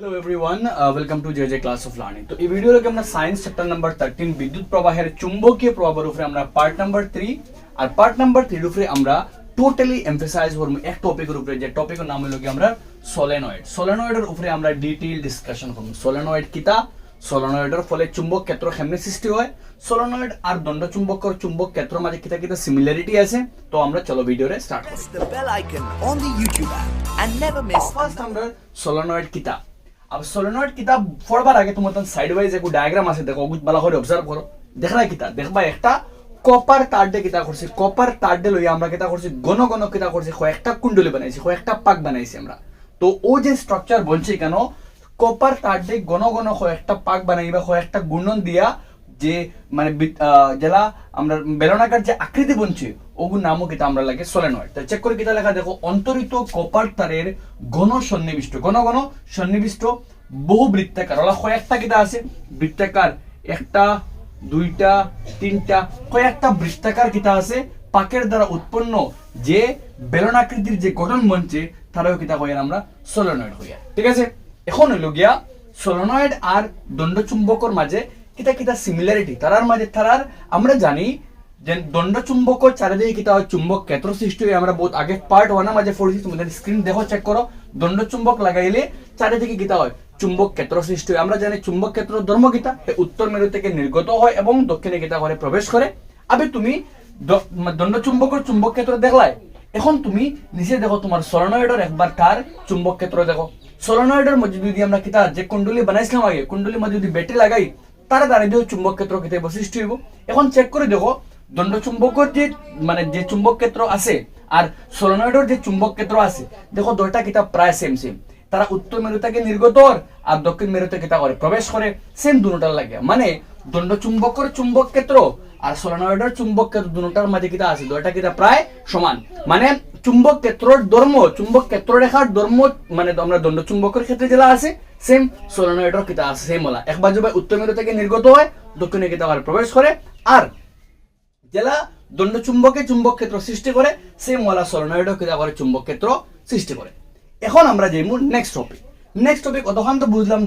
Hello everyone welcome to J J class of learning তো এই ভিডিওতে আমরা সায়েন্স চ্যাপ্টার নাম্বার থার্টিন বিদ্যুৎ প্রবাহের চুম্বকীয় প্রভাবের উপরে আমরা পার্ট নাম্বার থ্রি আর পার্ট নাম্বার থ্রির উপরে আমরা টোটালি এমফেসাইজ করব এক টপিকের উপরে যে টপিকের নাম হলো কি আমরা সলেনয়েড সলেনয়েডের উপরে আমরা ডিটেইল ডিসকাশন করব সলেনয়েড কিতা সলেনয়েডের ফলে চুম্বক ক্ষেত্র কেমনে সৃষ্টি হয় সলেনয়েড আর দণ্ড চুম্বকর চুম্বক ক্ষেত্র মাঝে কিতা কিতা সিমিলারিটি আছে তো আমরা চলো ভিডিওরে স্টার্ট করি never miss ফার্স্ট আমরা সলোনয়েড কিতাব আর সলোনয়েড কিতাব পড়বার আগে তোমার সাইড ওয়াইজ একটু ডায়াগ্রাম আছে, দেখো ওগুলো বালা করে অবজার্ভ করো দেখলা কিতাব দেখবা একটা কপার তার ডে কিতা করছি কপার তার ডে লইয়া আমরা কিতা করছি ঘন ঘন কিতা করছি কয়েকটা কুণ্ডলি বানাইছি কয়েকটা পাক বানাইছি আমরা। তো ও যে স্ট্রাকচার বলছি কেন কপার তার গণ ঘন ঘন কয়েকটা পাক বানাইবা কয়েকটা গুণন দিয়া যে মানে যেলা আমরা বেলনাকার যে আকৃতি বনছে, ওগুর নামও কিতা আমরা লাগে সলেনয়েড তাই চেক করে কিতা লেখা দেখো, অন্তরিত কপার তারের ঘন সন্নিবিষ্ট, ঘন ঘন সন্নিবিষ্ট বহু বৃত্তাকার। ওলা কয়েকটা কিতা আছে, বৃত্তাকার একটা, দুইটা, তিনটা, কয়েকটা বৃত্তাকার কিতা আছে, পাকের দ্বারা উৎপন্ন যে বেলনাকৃতির যে গঠন মঞ্চে তারাও কিতা হইয়া আমরা সলেনয়েড হইয়া ঠিক আছে? এখন হইল গিয়া সলেনয়েড আর দণ্ডচুম্বকর মাঝে কিতা কিতা সিমিলারিটি তারার মাঝে তারার, আমরা জানি যে দণ্ডচুম্বক চারিদিকে কিতা চুম্বক ক্ষেত্র সৃষ্টি হয়, আমরা বহুত আগে পার্ট ওয়ানের মাঝে পড়েছি তোমাদের স্ক্রিন দেখো চেক করো দণ্ডচুম্বক লাগাইলে চারিদিকে কিতা হয়, চুম্বক ক্ষেত্র সৃষ্টি হয়। আমরা জানি চুম্বক ক্ষেত্র ধর্ম কিতা উত্তর মেরু থেকে নির্গত হয় এবং দক্ষিণে কিতা করে প্রবেশ করে আবে তুমি দ- মানে দণ্ডচুম্বকর চুম্বক ক্ষেত্র দেখলাই। এখন তুমি নিচে দেখো তোমার সরনয়েডের একবার তার চুম্বক ক্ষেত্র দেখো। সরনয়েডের মধ্যে যদি আমরা কিতা যে কুণ্ডলী বানাইছিলাম আগে কুণ্ডলীর মধ্যে যদি ব্যাটারি লাগাই তারা দাঁড়িয়ে দেখো চুম্বক ক্ষেত্র কিতা বৈশিষ্ট্য হইব এখন চেক করে দেখো, দণ্ড চুম্বকের যে মানে যে চুম্বক ক্ষেত্র আছে আর সরনয়েডের যে চুম্বক ক্ষেত্র আছে, দেখো দুইটা কিতা প্রায় সেম সেম তারা উত্তর মেরু থেকে নির্গত হর আর দক্ষিণ মেরু থেকে কিতা করে প্রবেশ করে সেম দুটার লাগে। মানে দণ্ড চুম্বকের চুম্বক ক্ষেত্র আর সলোনয়েডের চুম্বক ক্ষেত্র দুটার মাঝে কিতা আছে দুইটা কিতা প্রায় সমান। মানে চুম্বক ক্ষেত্রের ধর্ম চুম্বক ক্ষেত্র রেখার ধর্ম মানে আমরা দণ্ড চুম্বকের ক্ষেত্রে যেটা আছে সেম সলোনয়েডের কিতা আছে সেম ওলা। একবার যদি উত্তর মেরু থেকে নির্গত হয়, দক্ষিণে কিতা করে প্রবেশ করে আর জেলা দণ্ড চুম্বকে চুম্বক ক্ষেত্র সৃষ্টি করে সেম ওয়ালা সলোনয়েডও কিতা করে চুম্বক ক্ষেত্র সৃষ্টি করে এখন আমরা যাইমু নেক্সট টপিক নেক্সট টপিক অতক্ষণ তো বুঝলাম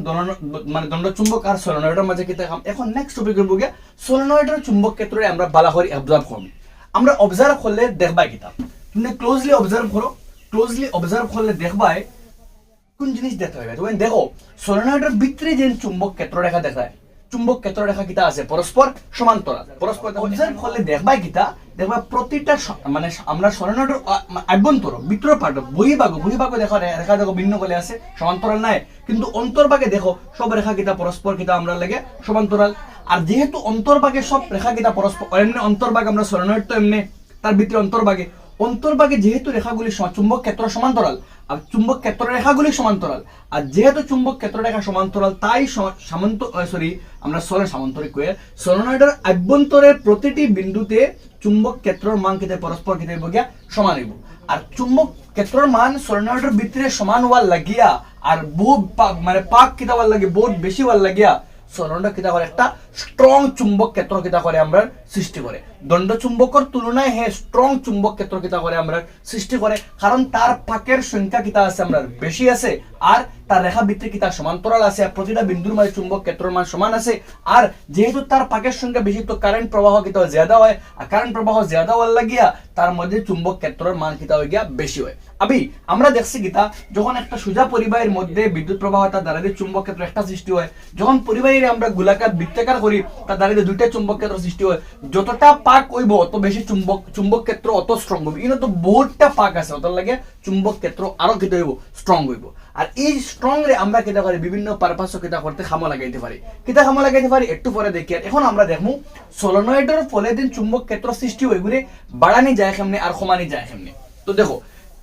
মানে দণ্ড চুম্বক আর সলোনয়েডের মাঝে কিতা কাম এখন নেক্সট টপিক হইব গিয়া সলোনয়েডের চুম্বক ক্ষেত্রে আমরা বালা করে অবজার্ভ করব আমরা অবজার্ভ করলে দেখবাই কিতাব তুমি ক্লোজলি অবজার্ভ করো ক্লোজলি অবজার্ভ করলে দেখবাই কোন জিনিস দেখতে হবে তুমি দেখো সলোনয়েডের ভিতরে যে চুম্বক ক্ষেত্র রেখা দেখায়, চুম্বক ক্ষেত্র রেখা কিতা আছে? পরস্পর সমান্তরাল। পরস্পর অবজার্ভ করলে দেখবাই কিতা, দেখবা প্রতিটা মানে আমরা সলোনয়েডের আভ্যন্তর ভিতর পার্ট বহিভাগ বহিভাগ দেখো রেখা দেখো, ভিন্ন করে আছে, সমান্তরাল নাই। কিন্তু অন্তর্ভাগে দেখো, সব রেখা কিতা পরস্পর কিতা আমরা লাগে, সমান্তরাল। আর যেহেতু অন্তর্ভাগে সব রেখা কিতা পরস্পর এমনি অন্তর্ভাগ, আমরা সলোনয়েড তো এমনি, তার ভিতরে অন্তর্ভাগে। অন্তর্ভাগে যেহেতু রেখাগুলি চুম্বক ক্ষেত্র সমান্তরাল, আর চুম্বক ক্ষেত্র রেখাগুলি সমান্তরাল, আর যেহেতু চুম্বক ক্ষেত্র রেখা সমান্তরাল, তাই সামন্ত সরি আমরা সরে সামান্তরিক কয়ে সলোনয়েডের আভ্যন্তরের প্রতিটি বিন্দুতে চুম্বক ক্ষেত্রের মান কেটে পরস্পর কেটে গিয়া সমান হইব। আর চুম্বক ক্ষেত্রের মান সলোনয়েডের ভিতরে সমান হওয়ার লাগিয়া, আর বহু পা- মানে পাক কিতা হওয়ার লাগে, বহুত বেশি হওয়ার লাগিয়া সরলটা কিতা করে একটা স্ট্রং চুম্বক ক্ষেত্র কিতা করে আমরা সৃষ্টি করে দণ্ড চুম্বকের তুলনায় হে স্ট্রং চুম্বক ক্ষেত্র কিতা করে আমরা সৃষ্টি করে কারণ তার ফাঁকের সংখ্যা কিতা আছে আমরা বেশি আছে। আর তার রেখা ভিত্তি কিতা সমান্তরাল আছে প্রতিটা বিন্দুর মাঝে চুম্বক ক্ষেত্রের মান সমান আছে। আর যেহেতু তার পাকের সংখ্যা বেশি তো কারেন্ট প্রবাহ কিতা জিয়াদা হয়। আর কারেন্ট প্রবাহ জিয়াদা হওয়ার লাগিয়া তার মধ্যে চুম্বক ক্ষেত্রের মান কিতা হয়ে গিয়া বেশি হয়। আবি, আমরা দেখছি কিতা যখন একটা সোজা পরিবাহের মধ্যে বিদ্যুৎ প্রবাহ তার দ্বারা চুম্বক ক্ষেত্র একটা সৃষ্টি হয়। যখন পরিবাহীর আমরা গোলাকার বৃত্তাকার করি, তার দ্বারা দুইটা চুম্বক ক্ষেত্র সৃষ্টি হয়। যতটা পাক হইব, অত বেশি চুম্বক চুম্বক ক্ষেত্র অত স্ট্রং হইব। ইনো তো বহুতটা পাক আছে অত লাগে চুম্বক ক্ষেত্র আরও কেটে হইব স্ট্রং হইব। আর এই স্ট্রং রে আমরা কেটা করে, বিভিন্ন পারপাস কেটা করতে খামো লাগাইতে পারি। কেটা খামো লাগাইতে পারি? একটু পরে দেখি। আর এখন আমরা দেখমু সলোনয়েডের ফলে দিন চুম্বক ক্ষেত্র সৃষ্টি হইগুলি বাড়ানি যায় কেমনে আর কমানি যায় কেমনে তো দেখো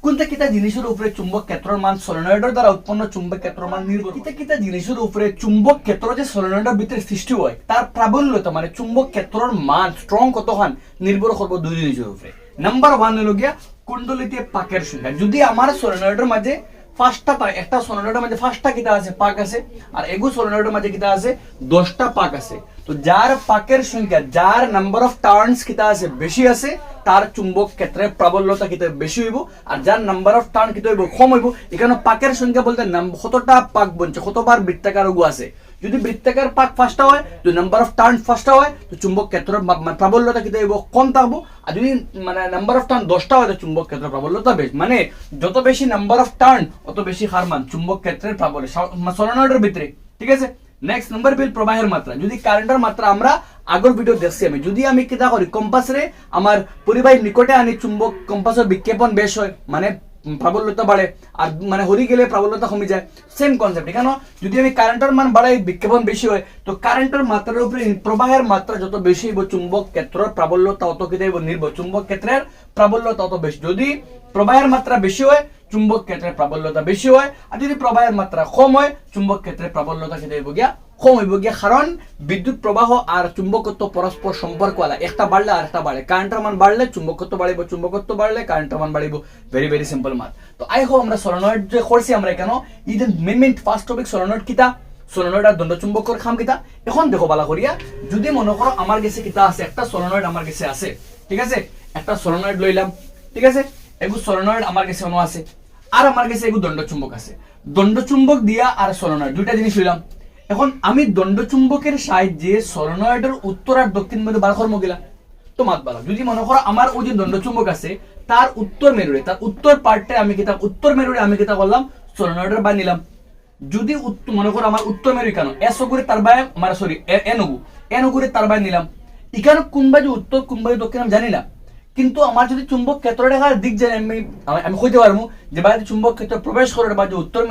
কোনটা কিতা জিনিসের উপরে চুম্বক ক্ষেত্রর মান সলোনয়েডের দ্বারা উৎপন্ন চুম্বক ক্ষেত্রের মান নির্ভর কিতা কিতা জিনিসের উপরে চুম্বক ক্ষেত্র যে সলোনয়েডের ভিতরে সৃষ্টি হয় তার প্রাবল্যতা মানে চুম্বক ক্ষেত্রর মান স্ট্রং কত হন নির্ভর করব দুই জিনিসের উপরে নাম্বার ওয়ান হলো গিয়া, কুণ্ডলিতে পাকের সংখ্যা যদি আমার সলোনয়েডের মাঝে পাঁচটা পাক একটা পাঁচটা কিতা আছে, পাক আছে, আর এগু কিতা আছে, দশটা পাক আছে। তো যার পাকের সংখ্যা, যার নাম্বার অফ টার্নস কিতা আছে বেশি আছে, তার চুম্বক ক্ষেত্রে প্রাবল্যতা কিতা বেশি হইব, আর যার নাম্বার অফ টার্ন কিতা হইব কম হইব, এখানে পাকের সংখ্যা বলতে কতটা পাক বনছে, কতবার বৃত্তাকার আছে। যদি বৃত্তাকার পাক ফার্স্টটা হয়, যদি নাম্বার অফ টার্ন ফার্স্টটা হয়, তো চুম্বক ক্ষেত্র প্রাবল্যতা হইব কম থাকব। আর যদি মানে নাম্বার অফ টার্ন দশটা হয়, তো চুম্বক ক্ষেত্র প্রাবল্যতা বেশ। মানে যত বেশি নাম্বার অফ টার্ন অত বেশি হার মান চুম্বক ক্ষেত্রের প্রাবল্য সলোনয়েডের ভিতরে। ঠিক আছে? নেক্সট নাম্বার বিল প্রবাহের মাত্রা। যদি কারেন্টের মাত্রা আমরা আগর ভিডিও দেখছি আমি। যদি আমি কিতা করি? কম্পাসরে আমার পরিবাহী নিকটে আনি, চুম্বক কম্পাসের বিজ্ঞাপন বেশ হয়। মানে প্রাবল্যতা বাড়ে, আর মানে হরি গেলে প্রাবল্যতা কমে যায়। সেম কনসেপ্ট কেন? যদি আমি কারেন্টের মান বাড়াই বিজ্ঞাপন বেশি হয়, তো কারেন্টের মাত্রার উপরে প্রবাহের মাত্রা যত বেশি হইব, চুম্বক ক্ষেত্রের প্রাবল্যতা অত কিতা হইব, নির্ভর। চুম্বক ক্ষেত্রের প্রাবল্যতা অত বেশি। যদি প্রবাহের মাত্রা বেশি হয়, চুম্বক ক্ষেত্রে প্রাবল্যতা বেশি হয়, আর যদি প্রবাহের মাত্রা কম হয়, চুম্বক ক্ষেত্রে প্রাবল্যতা হইব গিয়া কম হইব কারণ বিদ্যুৎ প্রবাহ আর চুম্বকত্ব পরস্পর সম্পর্ক আলা। একটা বাড়লে আর একটা বাড়ে কারেন্টের মান বাড়লে চুম্বকত্ব বাড়িব চুম্বকত্ব বাড়লে কারেন্টের মান বাড়িব ভেরি ভেরি সিম্পল মাত তো আই হোপ আমরা সলোনয়েড যে করছি আমরা কেন Eden main main first topic solenoid কিতা? সলোনয়েড আর দণ্ডচুম্বকর খাম কিতা? এখন দেখো বালা করিয়া। যদি মনে করো আমার কাছে কিতা আছে, একটা সলোনয়েড আমার কাছে আছে। ঠিক আছে? একটা সলোনয়েড লইলাম ঠিক আছে? এগু সলোনয়েড আমার কাছে আছে। আর আমার কাছে এগু দণ্ডচুম্বক আছে। দণ্ডচুম্বক দিয়া আর সলোনয়েড দুইটা জিনিস লইলাম এখন আমি দণ্ডচুম্বকের সাহায্যে সলোনয়েডের উত্তর আর দক্ষিণ মেরু বার কর্ম গেলা তো মাত বালা, যদি মনে করো আমার ওই যে দণ্ডচুম্বক আছে, তার উত্তর মেরুরে, তার উত্তর পার্টে আমি কিতাব, উত্তর মেরুরে আমি কিতাব করলাম সলোনয়েডের বা নিলাম। যদি মনে করো আমার উত্তর মেরু কেন? এস ওগুরে তার বায় মানে সরি এন ওগু এন ওগুরে তার বায় নিলাম। এখানে কোনবা যে উত্তর, কোনবা যে দক্ষিণ আমি জানি না। কিন্তু আমার যদি চুম্বক ক্ষেত্র রেখার দিক জানি আমি, আমি- কইতে পারব যে বাড়িতে চুম্বক ক্ষেত্র প্রবেশ করে বা যে উত্তর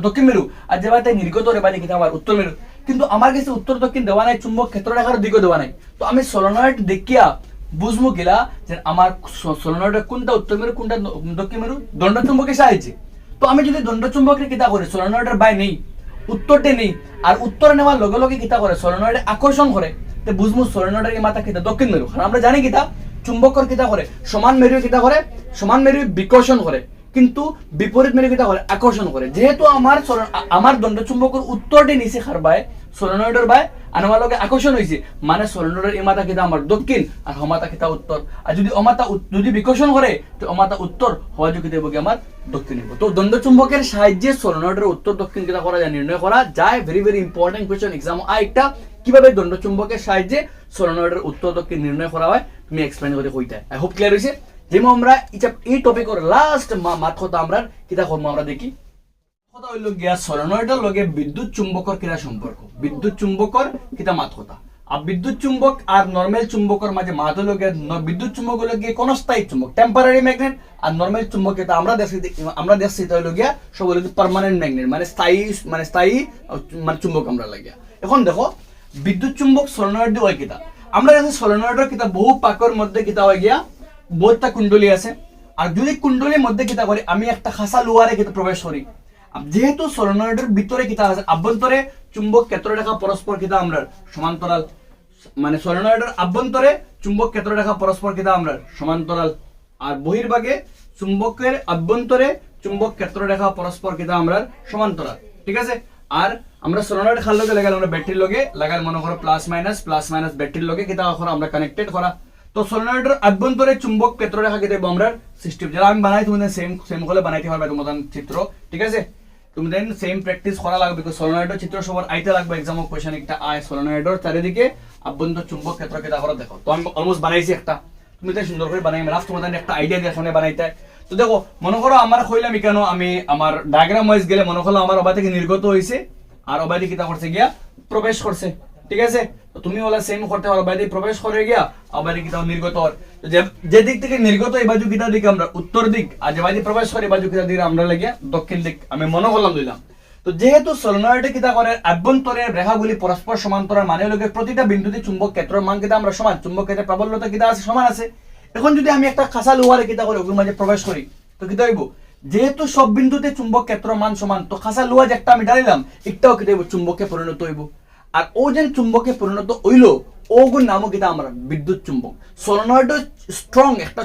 দক্ষিণ মেরু, আর যে বাড়িতে নির্গত রে বাড়ি কিন্তু আমার উত্তর মেরু। কিন্তু আমার কাছে উত্তর দক্ষিণ দেওয়া নাই, চুম্বক ক্ষেত্র রেখার দিকও দেওয়া নাই। তো আমি সলোনয়েড দেখিয়া বুঝব গেলা যে আমার সলোনয়েড কোনটা উত্তর মেরু, কোনটা দক্ষিণ মেরু, দণ্ড চুম্বকের সাহায্যে। তো আমি যদি দণ্ড চুম্বকের কিতা করি সলোনয়েডের বাই নেই, উত্তরটা নেই, আর উত্তর নেওয়ার লগে লগে কিতা করে সলোনয়েডে আকর্ষণ করে, তো বুঝব সলোনয়েডের এই মাথা কিতা দক্ষিণ মেরু। কারণ আমরা জানি কিতা চুম্বকর কিতা করে সমান মেরু কিতা করে সমান মেরু বিকর্ষণ করে কিন্তু বিপরীত মেরু কিতা করে আকর্ষণ করে যেহেতু আমার আমার দণ্ড চুম্বকর উত্তরটি নিচে খারবায় সলোনয়েডের বাই আর লগে আকর্ষণ হয়েছে মানে সলোনয়েডের এই মাথা কিতা আমার দক্ষিণ আর হমাতা কিতা উত্তর আর যদি অমাতা যদি বিকর্ষণ করে তো অমাতা উত্তর হওয়া যোগ দেবো আমার দক্ষিণ হইব তো দণ্ড চুম্বকের সাহায্যে সলোনয়েডের উত্তর দক্ষিণ কিতা করা যায় নির্ণয় করা যায়। Very very important question exam আরেকটা কীভাবে দণ্ড চুম্বকের সাহায্যে সলোনয়েডের উত্তর দক্ষিণ নির্ণয় করা হয়? তুমি এক্সপ্লেন করে কইতে আই হোপ ক্লিয়ার হয়েছে যেমন আমরা এই টপিকের লাস্ট মাত আমরা কিতা করব আমরা দেখি? কথা হইল গিয়া লগে বিদ্যুৎ চুম্বকর কিরা সম্পর্ক বিদ্যুৎ চুম্বকর কিতা আর বিদ্যুৎ চুম্বক আর নর্মাল চুম্বকর মাঝে বিদ্যুৎ চুম্বক কোন স্থায়ী চুম্বক টেম্পারারি ম্যাগনেট আর নর্মাল চুম্বক এটা আমরা দেখছি আমরা দেখছি এটা হলো গিয়া, সব হলো পার্মানেন্ট ম্যাগনেট মানে স্থায়ী মানে স্থায়ী মানে চুম্বক আমরা লাগিয়া। এখন দেখো, বিদ্যুৎ চুম্বক সলোনয়েড হয় কিতা? আমরা দেখছি সলোনয়েডের কিতা বহু পাকর মধ্যে কিতা হয় গিয়া। বহুতটা কুণ্ডলী আছে। আর যদি কুণ্ডলীর মধ্যে কিতা করি আমি একটা খাসা লোয়ারে কিতা প্রবেশ করি যেহেতু সলোনয়েডের ভিতরে কিতা আছে আভ্যন্তরে চুম্বক ক্ষেত্র রেখা পরস্পর কিতা আমরা সমান্তরাল মানে সলোনয়েডের আভ্যন্তরে চুম্বক ক্ষেত্র রেখা পরস্পর কিতা আমরা সমান্তরাল আর বহির্ভাগে চুম্বকের আভ্যন্তরে চুম্বক ক্ষেত্র রেখা পরস্পর কিতা আমরা সমান্তরাল। ঠিক আছে? আর আমরা সলোনয়েড খাল লগে লাগাল আমরা ব্যাটারির লগে লাগাল মনে করো প্লাস মাইনাস প্লাস মাইনাস ব্যাটারির লগে, কিতা করা আমরা কানেক্টেড করা তো সলোনয়েডের আভ্যন্তরে চুম্বক ক্ষেত্র রেখা কিতা আমরা? সিস্টেম যারা আমি বানাই, তুমি সেম সেম করে বানাইতে পারবে তোমাদের চিত্র, ঠিক আছে? তুমি দেন সেম প্র্যাকটিস করা লাগবে বিকজ সলোনয়েডের চিত্র সবার আইতে লাগবে এক্সামও কোয়েশন একটা আয় সলোনয়েডের চারিদিকে আভ্যন্তর চুম্বক ক্ষেত্র কেটা করে দেখো। তো আমি অলমোস্ট বানাইছি একটা। তুমি তাই সুন্দর করে বানাই রাফ তোমাদের একটা আইডিয়া দিয়ে সামনে বানাইতে। তো দেখো, মনে করো আমার কইলাম কেন? আমি আমার ডায়াগ্রাম ওয়াইজ গেলে মনে করো আমার অবা থেকে নির্গত হয়েছে আর অবাদি কিতা করছে গিয়া? প্রবেশ করছে ঠিক আছে? তুমি ওলা সেম করতে পারো বাইরে প্রবেশ করে গিয়া আবার কিতা নির্গত তো যে- দিক থেকে নির্গত এই বাজু কিতা দিকে আমরা উত্তর দিক আর যে বাইরে প্রবেশ করে এই বাজু কিতা দিকে আমরা লাগিয়া দক্ষিণ দিক। আমি মনে করলাম দিলাম তো যেহেতু সলোনয়েডে কিতা করে আভ্যন্তরের রেখাগুলি পরস্পর সমান্তরাল মানে গিয়ে প্রতিটা বিন্দুতে চুম্বক ক্ষেত্রের মান কিতা আমরা সমান, চুম্বক ক্ষেত্রের প্রাবল্যতা কিতা আছে, সমান আছে। এখন যদি আমি একটা খাসা লোহারে কিতা করে ওগুলোর মাঝে প্রবেশ করি তো কিতা হইব যেহেতু সব বিন্দুতে চুম্বক ক্ষেত্র মান সমান, তো খাসা লোহা যে একটা আমি ডালিলাম একটাও কিতা হইব চুম্বকে পরিণত হইব আর ও যে চুম্বকে পরিণত হইল ওগুন নামও কিতা আমরা বিদ্যুৎ চুম্বক। সলোনয়েড স্ট্রং একটা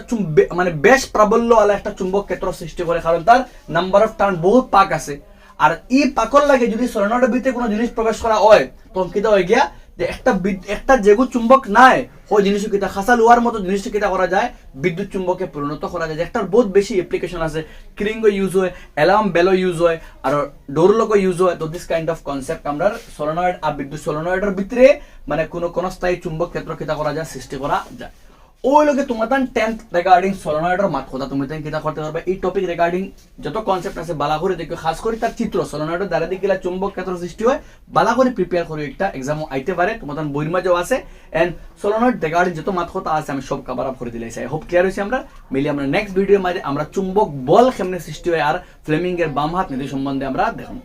মানে বেশ প্রাবল্য ওয়ালা একটা চুম্বক ক্ষেত্র সৃষ্টি করে কারণ তার নাম্বার অফ টার্ন বহুত পাক আছে। আর ই পাকর লাগে যদি সলোনয়েডের ভিতরে কোনো জিনিস প্রবেশ করা হয় তখন কিতা হয়ে গিয়া একটা একটা যেগু চুম্বক নাই, ওই জিনিস খাসা লোহার মতো জিনিস করা যায়? বিদ্যুৎ চুম্বকে পরিণত করা যায়। একটার বহুত বেশি অ্যাপ্লিকেশন আছে। ক্রিঙ্গ ইউজ হয় অ্যালার্ম বেলো ইউজ হয়, আর ডোরলক ইউজ হয়। তো দিস কাইন্ড অফ কনসেপ্ট আমরা সলোনয়েড আর বিদ্যুৎ সলোনয়েডের ভিতরে মানে কোনো কোনো স্থায়ী চুম্বক ক্ষেত্র কিতা করা যায়, সৃষ্টি করা যায়। ওই লোকে তোমার তান টেন্থ রিগার্ডিং মাত কথা। তুমি তাই কিতা করতে পারবে? এই টপিক রিগার্ডিং যত কনসেপ্ট আছে দেখো, খাস করে তার চিত্র। দ্বারা দিকে চুম্বক ক্ষেত্র সৃষ্টি হয়। বালা প্রিপেয়ার করে, একটা এক্সাম আইতে পারে। তোমার তান বইয়ের মাঝেও আছে। এন্ড সলোনয়েড রিগার্ডিং যত মাত কথা আছে, আমি সব কভার আপ করে দিলাই চাই হোপ ক্লিয়ার হয়েছে আমরা? মিলি, আমরা নেক্সট ভিডিওর মাঝে আমরা চুম্বক বল কেমনে সৃষ্টি হয়, আর ফ্লেমিং এর বাম হাত নীতি সম্বন্ধে আমরা দেখুন।